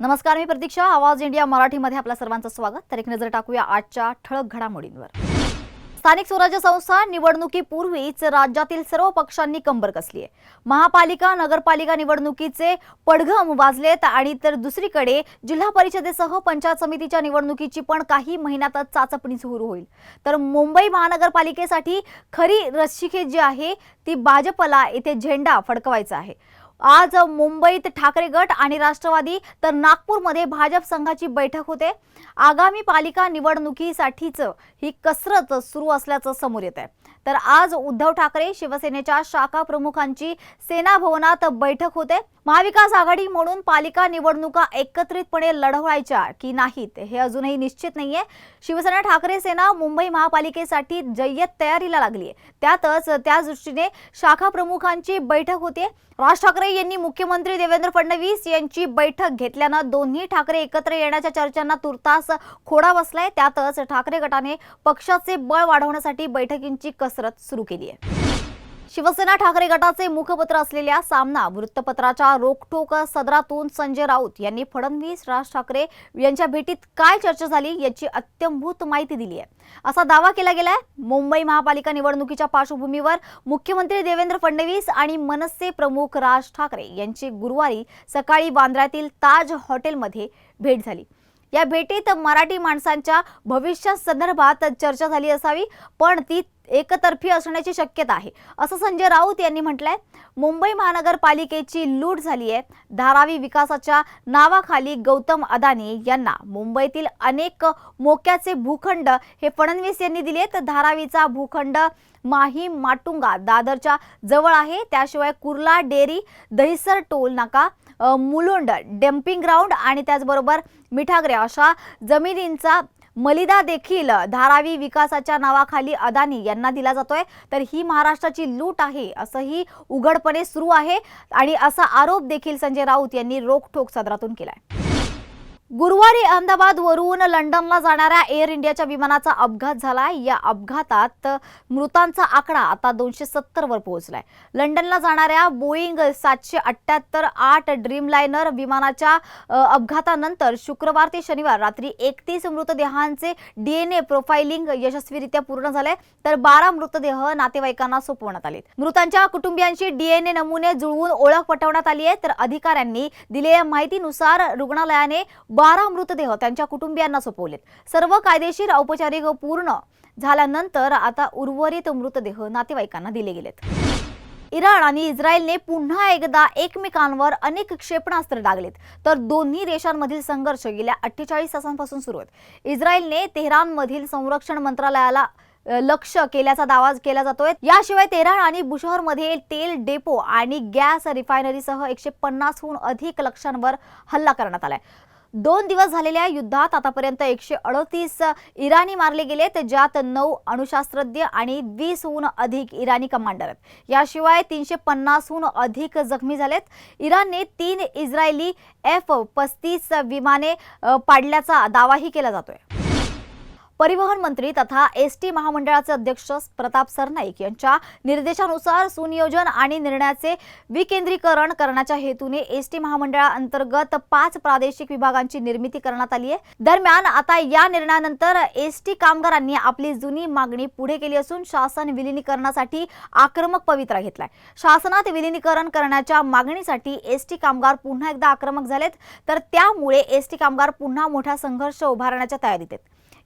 नमस्कार मी प्रतीक्षा. आवाज इंडिया मराठीमध्ये आपल्या सर्वांचं स्वागत. तर एक नजर टाकूया आजच्या ठळक घडामोडींवर. स्थानिक स्वराज्य संस्था निवडणुकीपूर्वीच राज्यातील सर्व पक्षांनी कंबर कसली आहे. महापालिका नगरपालिका निवडणुकीचे पडघम वाजलेत आणि तर दुसरीकडे जिल्हा परिषदेसह पंचायत समितीच्या निवडणुकीची पण काही महिन्यातच चाचपणी सुरू होईल. तर मुंबई महानगरपालिकेसाठी खरी रस्सीखेच जी आहे ती भाजपला येथे झेंडा फडकवायचा आहे. आज मुंबईत ठाकरे गट आणि राष्ट्रवादी तर नागपूरमध्ये भाजप संघाची बैठक होते. आगामी पालिका निवडणुकीसाठीच ही कसरत सुरू असल्याचं समोर येत आहे तर आज उद्धव ठाकरे शिवसेनेच्या शाखा प्रमुखांची सेना भवनात बैठक होते. महाविकास आघाडी म्हणून पालिका निवडणुका एकत्रितपणे लढवायच्या की नाहीत हे अजूनही निश्चित नाहीये. शिवसेना ठाकरे सेना मुंबई महापालिकेसाठी जय्यत तयारीला लागली आहे त्यातच त्या दृष्टीने शाखा प्रमुखांची बैठक होते राज ठाकरे यांनी मुख्यमंत्री देवेंद्र फडणवीस यांची बैठक घेतल्यानं दोन्ही ठाकरे एकत्र येण्याच्या चर्चांना तुर्तास खोडा बसलाय. त्यातच ठाकरे गटाने पक्षाचे बळ वाढवण्यासाठी बैठकींची कसरत सुरू केली आहे. शिवसेना ठाकरे गटाचे मुखपत्र असलेल्या सामना वृत्तपत्राच्या रोखोक सदरातून संजय राऊत यांनी फडणवीस राज ठाकरे यांच्या भेटीत काय चर्चा झाली याची अत्यंभूत माहिती दिली आहे. असा दावा केला गेलाय. मुंबई महापालिका निवडणुकीच्या पार्श्वभूमीवर मुख्यमंत्री देवेंद्र फडणवीस आणि मनसे प्रमुख राज ठाकरे यांची गुरुवारी सकाळी बांद्र्यातील ताज हॉटेलमध्ये भेट झाली. या भेटीत मराठी माणसांच्या भविष्यासंदर्भात चर्चा झाली असावी पण ती एकतर्फी असण्याची शक्यता आहे. असं संजय राऊत यांनी म्हटलंय मुंबई महानगरपालिकेची लूट झाली आहे. धारावी विकासाच्या नावाखाली गौतम अदानी यांना मुंबईतील अनेक मोक्याचे भूखंड हे फडणवीस यांनी दिले तर धारावीचा भूखंड माही माटुंगा दादरच्या जवळ आहे. त्याशिवाय कुर्ला डेरी दहिसर टोल नाका मुलुंड डम्पिंग ग्राउंड आणि त्याचबरोबर मिठागरे अशा जमिनींचा मलिदा देखील धारावी विकासाच्या नावाखाली अदानी यांना दिला जातोय. तर ही महाराष्ट्राची लूट आहे असंही उघडपणे सुरू आहे. आणि असा आरोप देखील संजय राऊत यांनी रोखठोक सदरातून केलाय. गुरुवारी अहमदाबाद वरून लंडनला जाणाऱ्या एअर इंडियाच्या विमानाचा अपघात झाला या अपघातात मृतांचा आकडा आता दोनशे सत्तर वर पोहोचलाय. लंडनला जाणाऱ्या बोईंग सातशे अठ्याहत्तर आठ ड्रीमलायनर विमानाच्या अपघातानंतर शुक्रवार ते शनिवार रात्री एकतीस मृतदेहांचे डीएनए प्रोफाइलिंग यशस्वीरित्या पूर्ण झाले तर बारा मृतदेह नातेवाईकांना सोपवण्यात आले मृतांच्या कुटुंबियांची डीएनए नमुने जुळवून ओळख पटवण्यात आली आहे. तर अधिकाऱ्यांनी दिलेल्या माहितीनुसार रुग्णालयाने बारा मृतदेह त्यांच्या कुटुंबियांना सोपवलेत. सर्व कायदेशीर औपचारिक पूर्ण झाल्यानंतर आता उर्वरित मृतदेह नातेवाईकांना दिले गेलेत. इराण आणि इस्रायलने पुन्हा एकदा एकमेकांवर अनेक क्षेपणास्त्र डागलेत. तर दोन्ही देशांमधील संघर्ष गेल्या अठ्ठेचाळीस तासांपासून सुरू आहेत. इस्रायलने तेहरानमधील संरक्षण मंत्रालयाला लक्ष केल्याचा दावा केला जातोय. याशिवाय तेहरान आणि बुशहरमध्ये तेल डेपो आणि गॅस रिफायनरीसह एकशे पन्नासहून अधिक लक्ष्यांवर हल्ला करण्यात आलाय. दोन दिवस झालेल्या युद्धात आतापर्यंत एकशे अडतीस इराणी मारले गेलेत ज्यात नऊ अणुशास्त्रज्ञ आणि वीसहून अधिक इराणी कमांडर आहेत. याशिवाय तीनशे पन्नासहून अधिक जखमी झालेत. इराणने तीन इस्रायली एफ पस्तीस विमाने पाडल्याचा दावाही केला जातोय. परिवहन मंत्री तथा एस टी महामंडळाचे अध्यक्ष प्रताप सरनाईक यांच्या निर्देशानुसार सुनियोजन आणि निर्णयाचे विकेंद्रीकरण करण्याच्या हेतूने एस टी महामंडळाअंतर्गत पाच प्रादेशिक विभागांची निर्मिती करण्यात आली आहे. दरम्यान आता या निर्णयानंतर एस टी कामगारांनी आपली जुनी मागणी पुढे केली असून शासन विलिनीकरणासाठी आक्रमक पवित्रा घेतलाय. शासनात विलिनीकरण करण्याच्या मागणीसाठी एस टी कामगार पुन्हा एकदा आक्रमक झालेत तर त्यामुळे एस टी कामगार पुन्हा मोठा संघर्ष उभारण्याच्या तयारीत आहेत.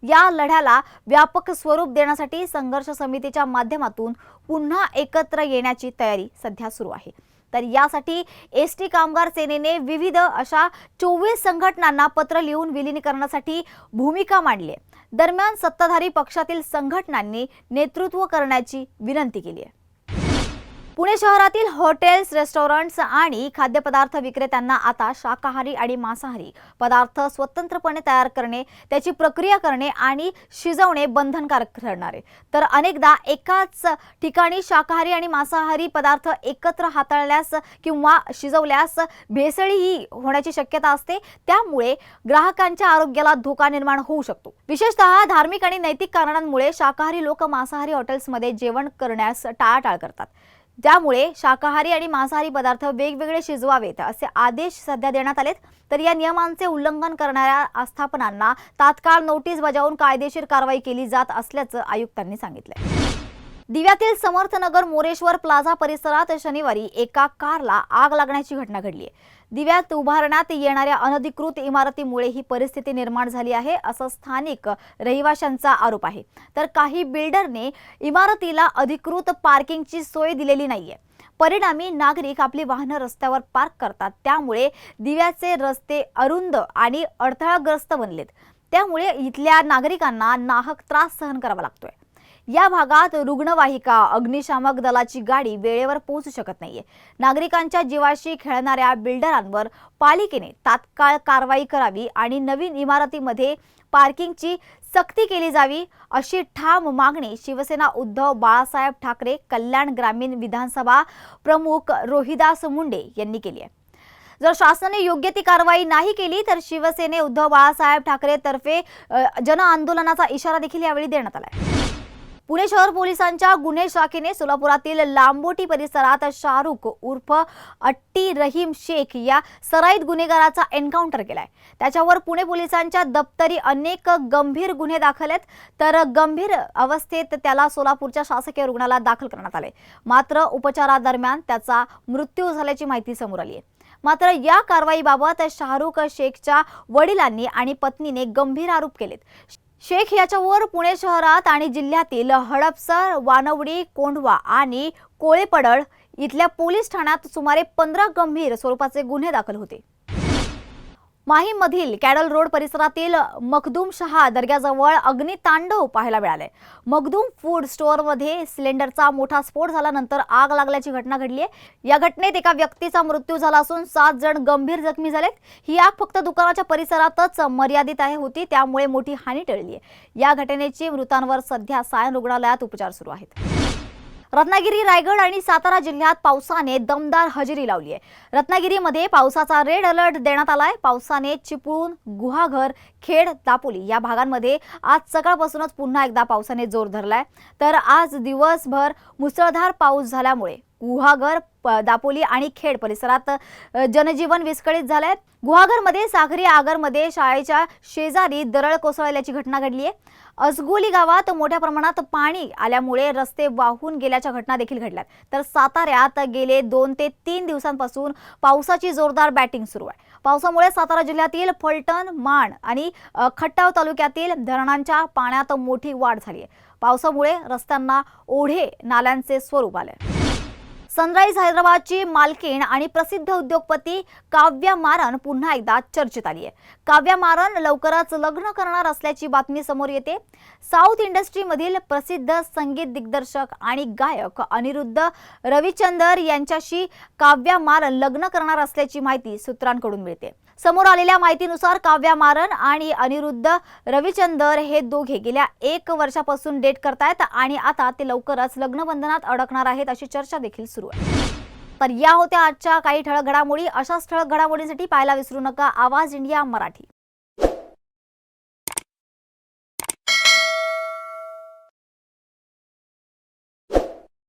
या लढ्याला व्यापक स्वरूप देण्यासाठी संघर्ष समितीच्या माध्यमातून पुन्हा एकत्र येण्याची तयारी सध्या सुरू आहे. तर यासाठी एस टी कामगार सेनेने विविध अशा चोवीस संघटनांना पत्र लिहून विलीनीकरणासाठी भूमिका मांडली आहे. दरम्यान सत्ताधारी पक्षातील संघटनांनी नेतृत्व करण्याची विनंती केली आहे. पुणे शहरातील हॉटेल्स रेस्टॉरंट्स आणि खाद्यपदार्थ विक्रेत्यांना आता शाकाहारी आणि मांसाहारी पदार्थ स्वतंत्रपणे तयार करणे त्याची प्रक्रिया करणे आणि शिजवणे बंधनकारक ठरणार आहे. तर अनेकदा एकाच ठिकाणी शाकाहारी आणि मांसाहारी पदार्थ एकत्र हाताळल्यास किंवा शिजवल्यास भेसळीही होण्याची शक्यता असते. त्यामुळे ग्राहकांच्या आरोग्याला धोका निर्माण होऊ शकतो. विशेषतः धार्मिक आणि नैतिक कारणांमुळे शाकाहारी लोक मांसाहारी हॉटेल्समध्ये जेवण करण्यास टाळाटाळ करतात. त्यामुळे शाकाहारी आणि मांसाहारी पदार्थ वेगवेगळे शिजवावेत असे आदेश सध्या देण्यात आलेत. तर या नियमांचे उल्लंघन करणाऱ्या आस्थापनांना तात्काळ नोटीस बजावून कायदेशीर कारवाई केली जात असल्याचं आयुक्तांनी सांगितलं दिव्यातील समर्थनगर मोरेश्वर प्लाझा परिसरात शनिवारी एका कारला आग लागण्याची घटना घडली आहे दिव्यात उभारण्यात येणाऱ्या अनधिकृत इमारतीमुळे ही परिस्थिती निर्माण झाली आहे असं स्थानिक रहिवाशांचा आरोप आहे. तर काही बिल्डरने इमारतीला अधिकृत पार्किंगची सोय दिलेली नाहीये. परिणामी नागरिक आपली वाहनं रस्त्यावर पार्क करतात. त्यामुळे दिव्याचे रस्ते अरुंद आणि अडथळाग्रस्त बनलेत. त्यामुळे इथल्या नागरिकांना नाहक त्रास सहन करावा लागतोय. या भागात रुग्णवाहिका अग्निशामक दलाची गाडी वेळेवर पोहोचू शकत नाहीये. नागरिकांच्या जीवाशी खेळणाऱ्या बिल्डरांवर पालिकेने तात्काळ कारवाई करावी आणि नवीन इमारतीमध्ये पार्किंगची सक्ती केली जावी अशी ठाम मागणी शिवसेना उद्धव बाळासाहेब ठाकरे कल्याण ग्रामीण विधानसभा प्रमुख रोहिदास मुंडे यांनी केली आहे. जर शासनाने योग्य ती कारवाई नाही केली तर शिवसेने उद्धव बाळासाहेब ठाकरे तर्फे जनआंदोलनाचा जन आंदोलनाचा इशारा देखील यावेळी देण्यात आला आहे. पुणे शहर पोलिसांच्या गुन्हे शाखेने सोलापुरातील लांबोटी परिसरात शाहरुख उर्फ अट्टी रहीम शेख या सराईत गुन्हेगाराचा एन्काउंटर केलाय. त्याच्यावर पुणे पोलिसांच्या दप्तरी अनेक गंभीर गुन्हे दाखल आहेत. तर गंभीर अवस्थेत त्याला सोलापूरच्या शासकीय रुग्णालयात दाखल करण्यात आले मात्र उपचारादरम्यान त्याचा मृत्यू झाल्याची माहिती समोर आली आहे. मात्र या कारवाईबाबत शाहरुख शेखच्या वडिलांनी आणि पत्नीने गंभीर आरोप केलेत. शेख याच्यावर पुणे शहरात आणि जिल्ह्यातील हडपसर वानवडी कोंढवा आणि कोळेपडळ इथल्या पोलीस ठाण्यात सुमारे पंधरा गंभीर स्वरूपाचे गुन्हे दाखल होते. माहीमधील कॅडल रोड परिसरातील मखदूम शहा दर्ग्याजवळ अग्नितांडव पाहायला मिळाले. मखदूम फूड स्टोअरमध्ये सिलेंडरचा मोठा स्फोट झाल्यानंतर आग लागल्याची घटना घडली आहे या घटनेत एका व्यक्तीचा मृत्यू झाला असून सात जण गंभीर जखमी झालेत. ही आग फक्त दुकानाच्या परिसरातच मर्यादित आहे होती त्यामुळे मोठी हानी टळली आहे या घटनेची मृतांवर सध्या सायन रुग्णालयात उपचार सुरू आहेत. रत्नागिरी रायगड आणि सातारा जिल्ह्यात पावसाने दमदार हजेरी लावली आहे. रत्नागिरीमध्ये पावसाचा रेड अलर्ट देण्यात आलाय. पावसाने चिपळूण गुहाघर खेड दापोली या भागांमध्ये आज सकाळपासूनच पुन्हा एकदा पावसाने जोर धरलाय. तर आज दिवसभर मुसळधार पाऊस झाल्यामुळे गुहागर प- दापोली आणि खेड परिसरात जनजीवन विस्कळीत झालंय. गुहागरमध्ये सागरी आगरमध्ये शाळेच्या शेजारी दरड कोसळल्याची घटना घडली आहे. असगोली गावात मोठ्या प्रमाणात पाणी आल्यामुळे रस्ते वाहून गेल्याच्या घटना देखील घडल्यात. तर साताऱ्यात गेले दोन ते तीन दिवसांपासून पावसाची जोरदार बॅटिंग सुरू आहे. पावसामुळे सातारा जिल्ह्यातील फलटण माण आणि खट्टाव तालुक्यातील धरणांच्या पाण्यात मोठी वाढ झाली आहे. पावसामुळे रस्त्यांना ओढे नाल्यांचे स्वरूप आले सनराईज हैदराबादची मालकीण आणि प्रसिद्ध उद्योगपती काव्या मारन पुन्हा एकदा चर्चेत आली आहे काव्या मारन लवकरच लग्न करणार असल्याची बातमी समोर येते. साऊथ इंडस्ट्रीमधील प्रसिद्ध संगीत दिग्दर्शक आणि गायक अनिरुद्ध रविचंदर यांच्याशी काव्या मारन लग्न करणार असल्याची माहिती सूत्रांकडून मिळते. समोर आलेल्या माहितीनुसार काव्या मारन आणि अनिरुद्ध रविचंदर हे दोघे गेल्या एक वर्षापासून डेट करतायत आणि आता ते लवकरच लग्नबंधनात अडकणार आहेत अशी चर्चा देखील सुरू आहे. तर या होत्या आजच्या काही ठळक घडामोडी. अशाच ठळक घडामोडींसाठी पाहायला विसरू नका. आवाज इंडिया मराठी.